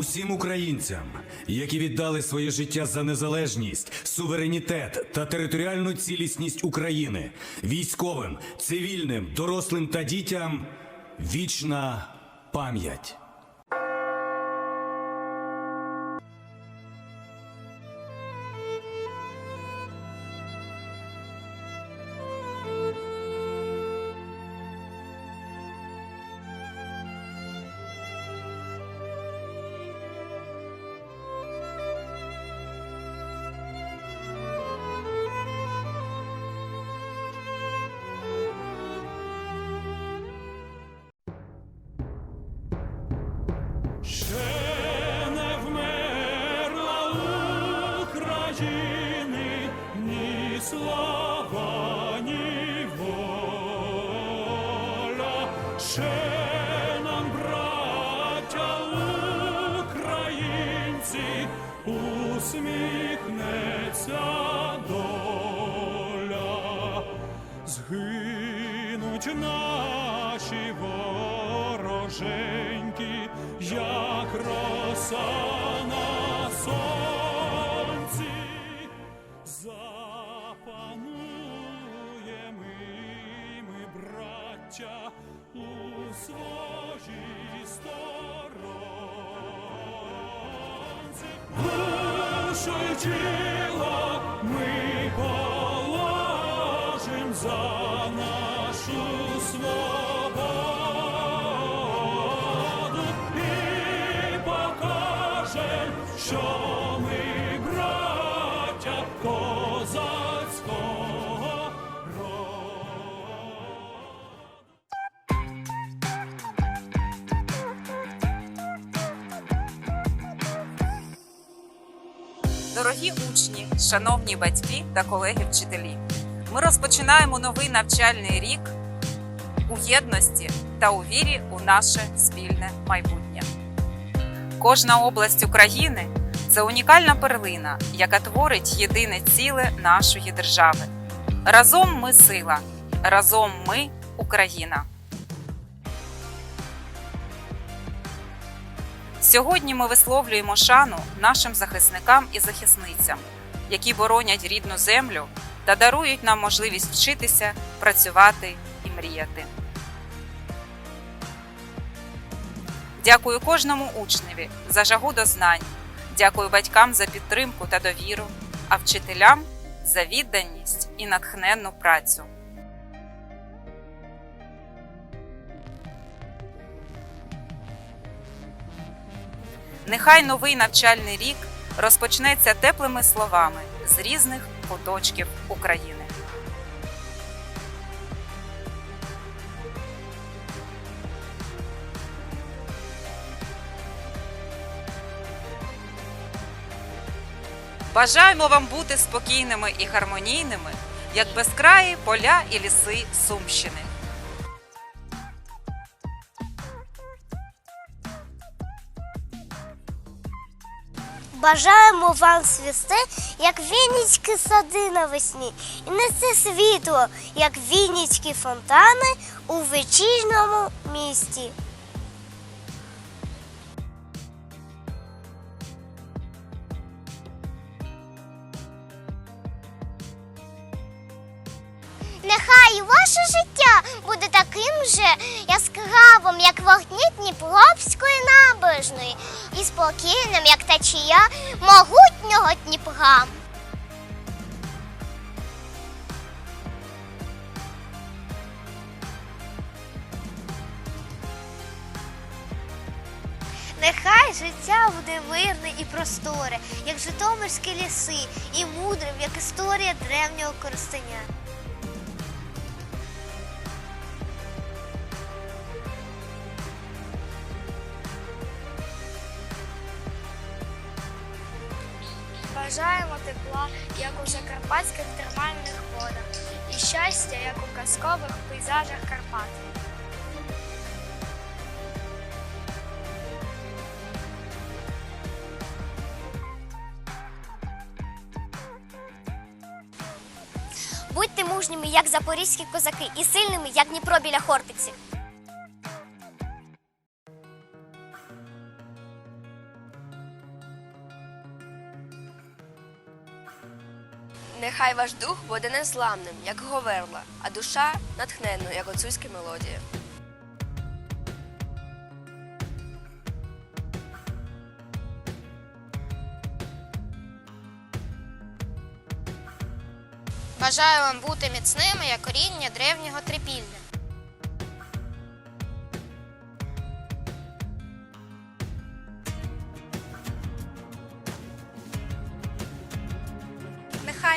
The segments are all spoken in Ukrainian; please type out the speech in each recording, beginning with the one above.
Усім українцям, які віддали своє життя за незалежність, суверенітет та територіальну цілісність України, військовим, цивільним, дорослим та дітям вічна пам'ять. Вороженьки, як роса на сонці, запануємо ми, браття, у своїй сторонці. Душу ми положим за нашу свободу що ми браття козацького. Дорогі учні, шановні батьки та колеги-вчителі, ми розпочинаємо новий навчальний рік у єдності та у вірі у наше спільне майбутнє. Кожна область України це унікальна перлина, яка творить єдине ціле нашої держави. Разом ми сила, разом ми Україна. Сьогодні ми висловлюємо шану нашим захисникам і захисницям, які боронять рідну землю та дарують нам можливість вчитися, працювати і мріяти. Дякую кожному учневі за жагу до знань. Дякую батькам за підтримку та довіру, а вчителям за відданість і натхненну працю. Нехай новий навчальний рік розпочнеться теплими словами з різних куточків України. Бажаємо вам бути спокійними і гармонійними, як безкраї поля і ліси Сумщини. Бажаємо вам свісти, як вінницькі сади навесні, і нести світло, як вінницькі фонтани у вечірньому місті. Нехай ваше життя буде таким же яскравим, як вогні Дніпровської набережної, і спокійним, як течія могутнього Дніпра. Нехай життя буде мирне і просторе, як житомирські ліси, і мудрим, як історія древнього користення. Бажаємо тепла, як у закарпатських термальних водах, і щастя, як у казкових пейзажах Карпат. Будьте мужніми, як запорізькі козаки, і сильними, як Дніпро біля Хортиці. Нехай ваш дух буде незламним, як говерла, а душа натхненною, як оцузькі мелодія. Бажаю вам бути міцними, як коріння древнього трипілля.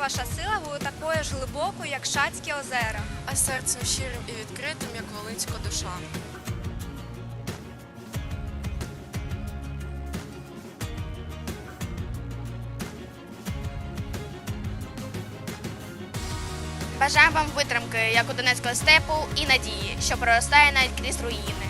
Ваша сила буде такою ж глибокою, як Шацькі озера. а серцем щирим і відкритим, як волинська душа. Бажаю вам витримки, як у Донецького степу, і надії, що проростає навіть крізь руїни.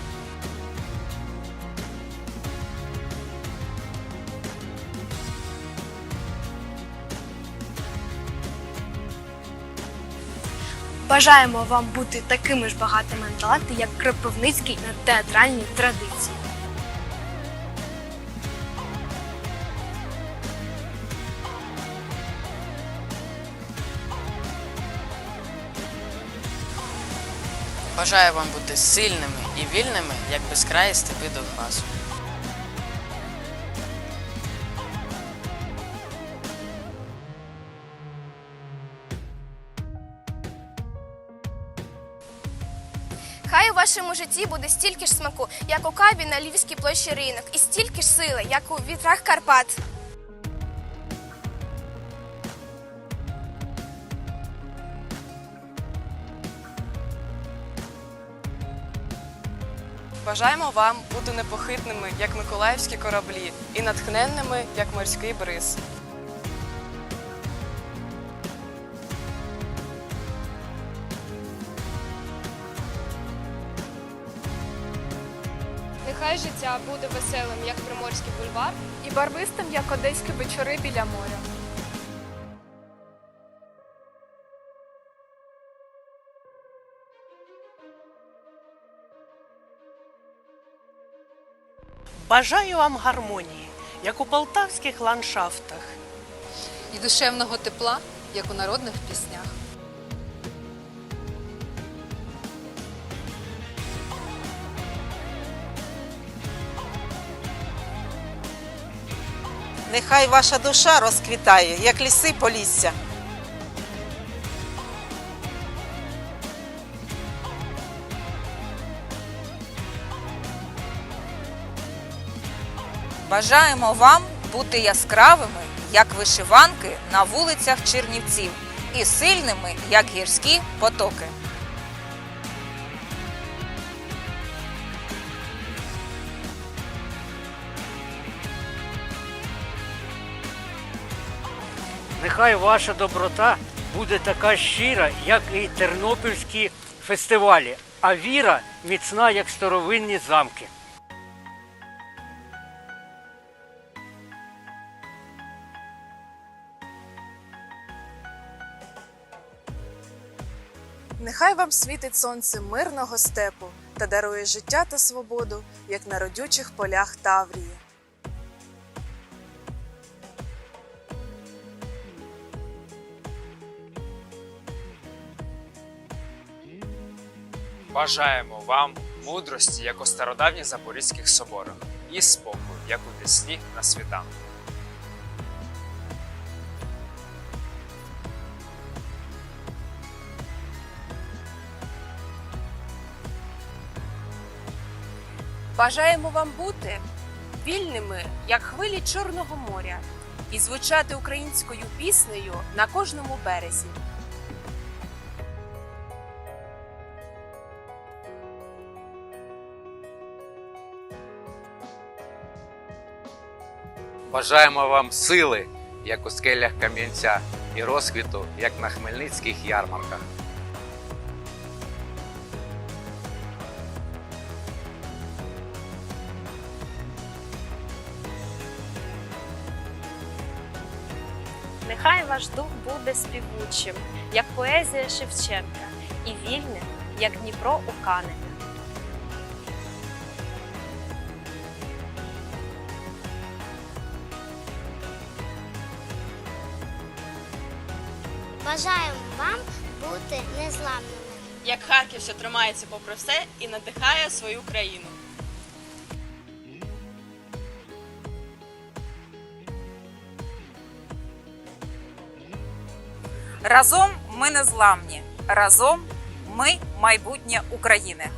Бажаємо вам бути такими ж багатими на таланти, як Кропивницький на театральній традиції. Бажаю вам бути сильними і вільними, як безкраї степи Донбасу. Хай у вашому житті буде стільки ж смаку, як у каві на Львівській площі ринок, і стільки ж сили, як у вітрах Карпат. Бажаємо вам бути непохитними, як миколаївські кораблі, і натхненними, як морський бриз. Нехай життя буде веселим, як Приморський бульвар, і барвистим, як одеські вечори біля моря. Бажаю вам гармонії, як у полтавських ландшафтах. і душевного тепла, як у народних піснях. Нехай ваша душа розквітає, як ліси полісся. Бажаємо вам бути яскравими, як вишиванки на вулицях Чернівців, і сильними, як гірські потоки. Нехай ваша доброта буде така щира, як і тернопільські фестивалі, а віра міцна, як старовинні замки. Нехай вам світить сонце мирного степу та дарує життя та свободу, як на родючих полях Таврії. Бажаємо вам мудрості, як у стародавніх запорізьких соборах, і спокою, як у Десні на світанку. Бажаємо вам бути вільними, як хвилі Чорного моря, і звучати українською піснею на кожному березі. Бажаємо вам сили, як у скелях Кам'янця, і розквіту, як на хмельницьких ярмарках. Нехай ваш дух буде співучим, як поезія Шевченка, і вільним, як Дніпро у Каневі. Бажаємо вам бути незламними. Як Харків, що тримається попри все і надихає свою країну. Разом ми незламні. Разом ми майбутнє України.